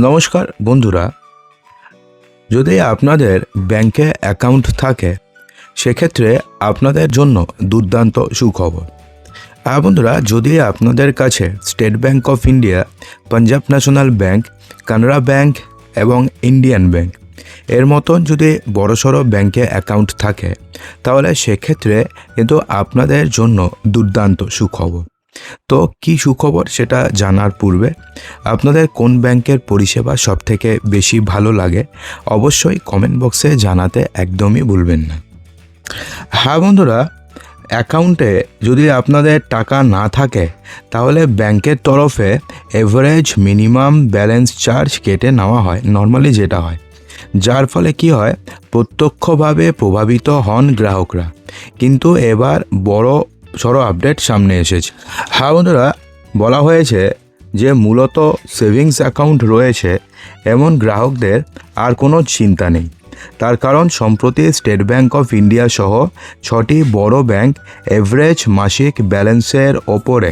নমস্কার, বন্ধুরা। যদি আপনাদের ব্যাংকে অ্যাকাউন্ট থাকে, সেক্ষেত্রে আপনাদের জন্য দুর্দান্ত সুখবর। আর বন্ধুরা, যদি আপনাদের কাছে State Bank of India, Punjab National Bank, Canara Bank এবং ইন্ডিয়ান ব্যাংক, এর মতন যদি বড়সড় ব্যাংকে অ্যাকাউন্ট থাকে, তাহলে সেক্ষেত্রে কিন্তু আপনাদের জন্য দুর্দান্ত সুখবর। তো কি সুখবর সেটা জানার পূর্বে? আপনাদের কোন ব্যাংকের পরিষেবা সবথেকে বেশি ভালো লাগে? অবশ্যই কমেন্ট বক্সে জানাতে একদমই ভুলবেন না। হ্যাঁ বন্ধুরা অ্যাকাউন্টে যদি আপনাদের টাকা না থাকে, তাহলে ব্যাংকের তরফে এভারেজ মিনিমাম ব্যালেন্স চার্জ কেটে নেওয়া হয় নর্মালি যেটা হয়। যার ফলে কি হয়? প্রত্যক্ষভাবে প্রভাবিত হন গ্রাহকরা। কিন্তু এবার বড় সড়ো আপডেট সামনে এসেছে। হ্যাঁ বন্ধুরা, বলা হয়েছে যে মূলত সেভিংস অ্যাকাউন্ট রয়েছে, এমন গ্রাহকদের আর কোনো চিন্তা নেই। তার কারণ, সম্প্রতি স্টেট ব্যাঙ্ক অফ ইন্ডিয়া সহ ছটি বড় ব্যাংক এভারেজ মাসিক ব্যালেন্সের ওপরে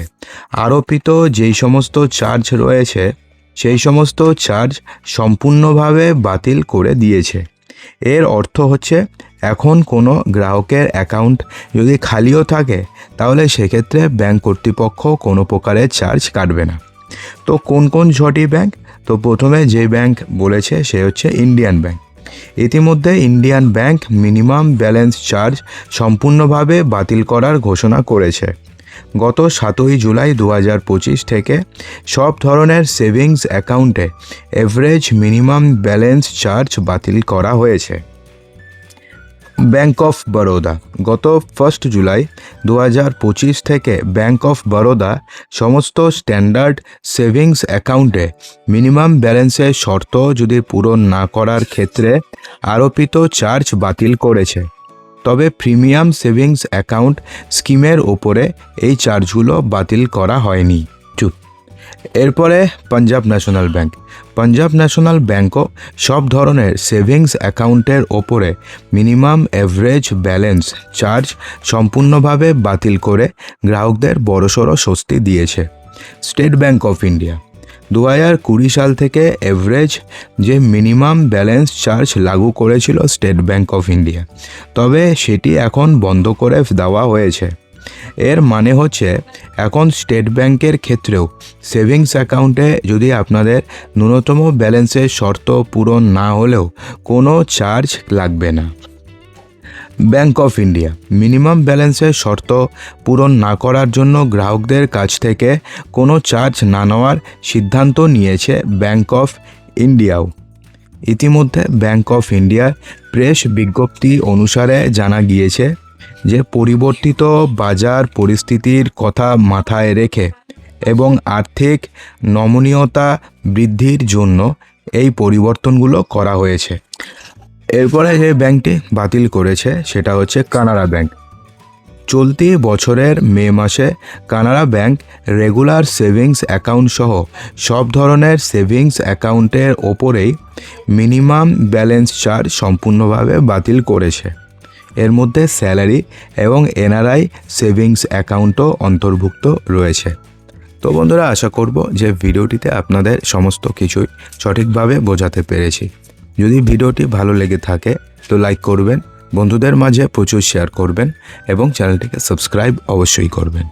আরোপিত যেই সমস্ত চার্জ রয়েছে, সেই সমস্ত চার্জ সম্পূর্ণভাবে বাতিল করে দিয়েছে। এর অর্থ হচ্ছে, এখন কোনো গ্রাহকের অ্যাকাউন্ট যদি খালিও থাকে, তাহলে সেক্ষেত্রে ব্যাংক কর্তৃপক্ষ কোনো প্রকারের চার্জ কাটবে না। তো কোন কোন ছটি ব্যাংক তো প্রথমে যে ব্যাংক বলেছে, সে হচ্ছে ইন্ডিয়ান ব্যাংক ইতিমধ্যে Indian Bank minimum balance charge সম্পূর্ণভাবে বাতিল করার ঘোষণা করেছে। গত সাতই জুলাই দু হাজার পঁচিশ থেকে সব ধরনের সেভিংস অ্যাকাউন্টে এভারেজ মিনিমাম ব্যালেন্স চার্জ বাতিল করা হয়েছে। ব্যাঙ্ক অফ বরোদা, গত ফার্স্ট জুলাই দু হাজার পঁচিশ থেকে ব্যাঙ্ক অফ বরোদা সমস্ত স্ট্যান্ডার্ড সেভিংস অ্যাকাউন্টে মিনিমাম ব্যালেন্সের শর্ত যদি পূরণ না করার ক্ষেত্রে আরোপিত চার্জ বাতিল করেছে। তবে প্রিমিয়াম সেভিংস অ্যাকাউন্ট স্কিমের ওপরে এই চার্জগুলো বাতিল করা হয়নি। চুপ। এরপরে Punjab National Bank. Punjab National ব্যাংকও সব ধরনের সেভিংস অ্যাকাউন্টের ওপরে মিনিমাম অ্যাভারেজ ব্যালেন্স চার্জ সম্পূর্ণভাবে বাতিল করে গ্রাহকদের বড়সড় স্বস্তি দিয়েছে। State bank of India. দু হাজার কুড়ি সাল থেকে এভারেজ যে মিনিমাম ব্যালেন্স চার্জ লাগু করেছিল স্টেট ব্যাঙ্ক অফ ইন্ডিয়া। তবে সেটি এখন বন্ধ করে দেওয়া হয়েছে। এর মানে হচ্ছে, এখন স্টেট ব্যাংকের ক্ষেত্রেও সেভিংস অ্যাকাউন্টে যদি আপনাদের ন্যূনতম ব্যালেন্সের শর্ত পূরণ না হলেও কোনো চার্জ লাগবে না। ব্যাংক অফ ইন্ডিয়া মিনিমাম ব্যালেন্সের শর্ত পূরণ না করার জন্য গ্রাহকদের কাছ থেকে কোনো চার্জ না নেওয়ার সিদ্ধান্ত নিয়েছে ব্যাংক অফ ইন্ডিয়াও ইতিমধ্যে ব্যাংক অফ ইন্ডিয়ার প্রেস বিজ্ঞপ্তি অনুসারে জানা গিয়েছে যে পরিবর্তিত বাজার পরিস্থিতির কথা মাথায় রেখে এবং আর্থিক নমনীয়তা বৃদ্ধির জন্য এই পরিবর্তনগুলো করা হয়েছে। এরপরে যে ব্যাংকটি বাতিল করেছে, সেটা হচ্ছে কানাড়া ব্যাংক। চলতি বছরের মে মাসে Canara bank regular savings account সহ সব ধরনের সেভিংস অ্যাকাউন্টের ওপরেই মিনিমাম ব্যালেন্স চার্জ সম্পূর্ণভাবে বাতিল করেছে। এর মধ্যে স্যালারি এবং এনআরআই সেভিংস অ্যাকাউন্টও অন্তর্ভুক্ত রয়েছে। তো বন্ধুরা, আশা করব যে ভিডিওটিতে আপনাদের সমস্ত কিছুই সঠিকভাবে বোঝাতে পেরেছি। যদি ভিডিওটি ভালো লেগে থাকে, তো লাইক করবেন। বন্ধুদের মাঝে প্রচুর শেয়ার করবেন এবং চ্যানেলটিকে সাবস্ক্রাইব অবশ্যই করবেন।